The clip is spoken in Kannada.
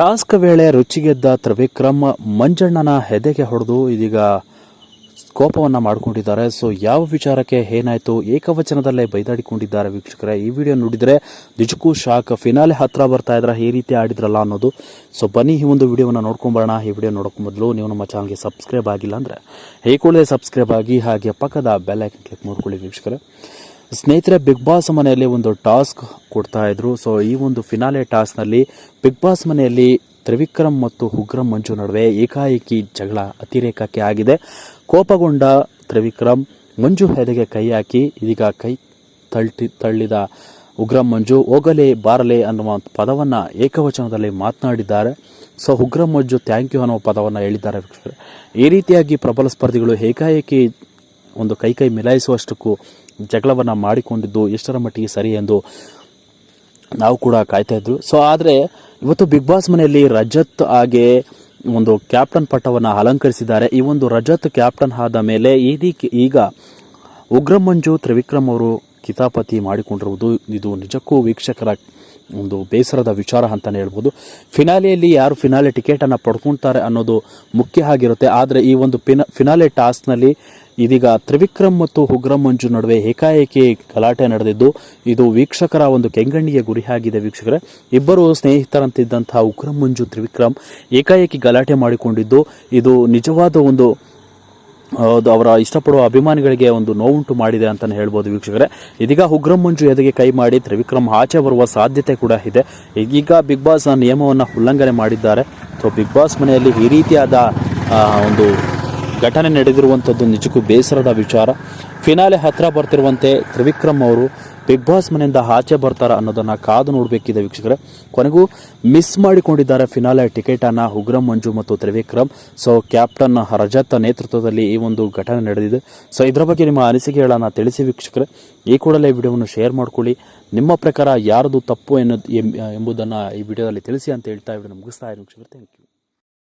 ಟಾಸ್ಕ್ ವೇಳೆ ರುಚಿಗೆದ್ದ ತ್ರಿವಿಕ್ರಮ್ ಮಂಜಣ್ಣನ ಹೆದೆಗೆ ಹೊಡೆದು ಇದೀಗ ಕೋಪವನ್ನ ಮಾಡಿಕೊಂಡಿದ್ದಾರೆ. ಸೊ ಯಾವ ವಿಚಾರಕ್ಕೆ ಏನಾಯ್ತು, ಏಕವಚನದಲ್ಲೇ ಬೈದಾಡಿಕೊಂಡಿದ್ದಾರೆ ವೀಕ್ಷಕರೇ? ಈ ವಿಡಿಯೋ ನೋಡಿದ್ರೆ ನಿಜಕ್ಕೂ ಶಾಕ್, ಫಿನಾಲೆ ಹತ್ರ ಬರ್ತಾ ಇದ್ರ ಈ ರೀತಿ ಆಡಿದ್ರಲ್ಲ ಅನ್ನೋದು. ಸೊ ಬನ್ನಿ, ಈ ಒಂದು ವಿಡಿಯೋವನ್ನ ನೋಡ್ಕೊಂಬರೋಣ. ಈ ವಿಡಿಯೋ ನೋಡೋಕೆ ಮೊದಲು ನೀವು ನಮ್ಮ ಚಾನಲ್ಗೆ ಸಬ್ಸ್ಕ್ರೈಬ್ ಆಗಿಲ್ಲ ಅಂದ್ರೆ ಹೇ ಕೂಡಲೇ ಸಬ್ಸ್ಕ್ರೈಬ್ ಆಗಿ ಹಾಗೆ ಪಕ್ಕದ ಬೆಲ್ ಐಕನ್ ಕ್ಲಿಕ್ ಮಾಡ್ಕೊಳ್ಳಿ ವೀಕ್ಷಕರೇ. ಸ್ನೇಹಿತರೆ ಬಿಗ್ ಬಾಸ್ ಮನೆಯಲ್ಲಿ ಒಂದು ಟಾಸ್ಕ್ ಕೊಡ್ತಾ ಇದ್ರು. ಸೊ ಈ ಒಂದು ಫಿನಾಲೆ ಟಾಸ್ಕ್ನಲ್ಲಿ ಬಿಗ್ ಬಾಸ್ ಮನೆಯಲ್ಲಿ ತ್ರಿವಿಕ್ರಮ್ ಮತ್ತು ಉಗ್ರಂ ಮಂಜು ನಡುವೆ ಏಕಾಏಕಿ ಜಗಳ ಅತಿರೇಕಕ್ಕೆ ಆಗಿದೆ. ಕೋಪಗೊಂಡ ತ್ರಿವಿಕ್ರಮ್ ಮಂಜು ಹೆದೆಗೆ ಕೈ ಹಾಕಿ, ಇದೀಗ ಕೈ ತಳ್ಳಿ ತಳ್ಳಿದ ಉಗ್ರಂ ಮಂಜು ಹೋಗಲೇ ಬಾರಲೆ ಅನ್ನುವ ಪದವನ್ನ ಏಕವಚನದಲ್ಲಿ ಮಾತನಾಡಿದ್ದಾರೆ. So Ugram Manju thank you ಅನ್ನೋ ಪದವನ್ನು ಹೇಳಿದ್ದಾರೆ ಈ ರೀತಿಯಾಗಿ ಪ್ರಬಲ ಸ್ಪರ್ಧಿಗಳು ಏಕಾಏಕಿ ಒಂದು ಕೈ ಕೈ ಮಿಲಾಯಿಸುವಷ್ಟಕ್ಕೂ ಜಗಳವನ್ನು ಮಾಡಿಕೊಂಡಿದ್ದು ಎಷ್ಟರ ಮಟ್ಟಿಗೆ ಸರಿ ಎಂದು ನಾವು ಕೂಡ ಕಾಯ್ತಾ ಇದ್ರು ಸೊ ಆದರೆ ಇವತ್ತು ಬಿಗ್ ಬಾಸ್ ಮನೆಯಲ್ಲಿ ರಜತ್ ಹಾಗೆ ಒಂದು ಕ್ಯಾಪ್ಟನ್ ಪಟ್ಟವನ್ನು ಅಲಂಕರಿಸಿದ್ದಾರೆ. ಈ ಒಂದು ರಜತ್ ಕ್ಯಾಪ್ಟನ್ ಆದ ಮೇಲೆ ಇದೀಗ ಈಗ ಉಗ್ರಮಂಜು ತ್ರಿವಿಕ್ರಮ್ ಅವರು ಕಿತಾಪತಿ ಮಾಡಿಕೊಂಡಿರುವುದು. ಇದು ನಿಜಕ್ಕೂ ವೀಕ್ಷಕರ ಒಂದು ಬೇಸರದ ವಿಚಾರ ಅಂತಲೇ ಹೇಳ್ಬೋದು. ಫಿನಾಲೆಯಲ್ಲಿ ಯಾರು ಫಿನಾಲೆ ಟಿಕೆಟನ್ನು ಪಡ್ಕೊಳ್ತಾರೆ ಅನ್ನೋದು ಮುಖ್ಯ ಆಗಿರುತ್ತೆ. ಆದರೆ ಈ ಒಂದು ಪಿನ ಫಿನಾಲೆ ಟಾಸ್ಕ್ನಲ್ಲಿ ಇದೀಗ ತ್ರಿವಿಕ್ರಮ್ ಮತ್ತು ಉಗ್ರಂ ಮಂಜು ನಡುವೆ ಏಕಾಏಕಿ ಗಲಾಟೆ ನಡೆದಿದ್ದು, ಇದು ವೀಕ್ಷಕರ ಒಂದು ಕೆಂಗಣ್ಣಿಗೆ ಗುರಿಯಾಗಿದೆ ವೀಕ್ಷಕರೇ. ಇಬ್ಬರು ಸ್ನೇಹಿತರಂತಿದ್ದಂತಹ ಉಗ್ರಂ ಮಂಜು ತ್ರಿವಿಕ್ರಮ್ ಏಕಾಏಕಿ ಗಲಾಟೆ ಮಾಡಿಕೊಂಡಿದ್ದು, ಇದು ನಿಜವಾದ ಒಂದು ಅವರ ಇಷ್ಟಪಡುವ ಅಭಿಮಾನಿಗಳಿಗೆ ಒಂದು ನೋವುಂಟು ಮಾಡಿದೆ ಅಂತಾನೆ ಹೇಳ್ಬೋದು ವೀಕ್ಷಕರೇ. ಇದೀಗ ಉಗ್ರಂ ಮಂಜು ಎದೆಗೆ ಕೈ ಮಾಡಿ ತ್ರಿವಿಕ್ರಮ್ ಆಚೆ ಬರುವ ಸಾಧ್ಯತೆ ಕೂಡ ಇದೆ. ಈಗ ಬಿಗ್ ಬಾಸ್ ನಿಯಮವನ್ನು ಉಲ್ಲಂಘನೆ ಮಾಡಿದ್ದಾರೆ. ಸೊ ಬಿಗ್ ಬಾಸ್ ಮನೆಯಲ್ಲಿ ಈ ರೀತಿಯಾದ ಒಂದು ಘಟನೆ ನಡೆದಿರುವಂಥದ್ದು ನಿಜಕ್ಕೂ ಬೇಸರದ ವಿಚಾರ. ಫಿನಾಲೆ ಹತ್ರ ಬರ್ತಿರುವಂತೆ ತ್ರಿವಿಕ್ರಮ್ ಅವರು ಬಿಗ್ ಬಾಸ್ ಮನೆಯಿಂದ ಆಚೆ ಬರ್ತಾರ ಅನ್ನೋದನ್ನ ಕಾದು ನೋಡಬೇಕಿದೆ ವೀಕ್ಷಕರೇ. ಕೊನೆಗೂ ಮಿಸ್ ಮಾಡಿಕೊಂಡಿದ್ದಾರೆ ಫಿನಾಲೆ ಟಿಕೆಟ್ ಅನ್ನ ಉಗ್ರಂ, ಮಂಜು ಮತ್ತು ತ್ರಿವಿಕ್ರಮ್. ಸೊ ಕ್ಯಾಪ್ಟನ್ ರಜತ್ ನೇತೃತ್ವದಲ್ಲಿ ಈ ಒಂದು ಘಟನೆ ನಡೆದಿದೆ. ಸೊ ಇದರ ಬಗ್ಗೆ ನಿಮ್ಮ ಅನಿಸಿಕೆಗಳನ್ನ ತಿಳಿಸಿ ವೀಕ್ಷಕರೇ. ಈ ಕೂಡಲೇ ವಿಡಿಯೋವನ್ನು ಶೇರ್ ಮಾಡ್ಕೊಳ್ಳಿ. ನಿಮ್ಮ ಪ್ರಕಾರ ಯಾರದು ತಪ್ಪು ಎನ್ನೋದು ಎಂಬುದನ್ನು ಈ ವಿಡಿಯೋದಲ್ಲಿ ತಿಳಿಸಿ ಅಂತ ಹೇಳ್ತಾ ಇವ್ರು ಮುಗಿಸ್ತಾ ಇದ್ದೀನಿ ವೀಕ್ಷಕರೇ. Thank you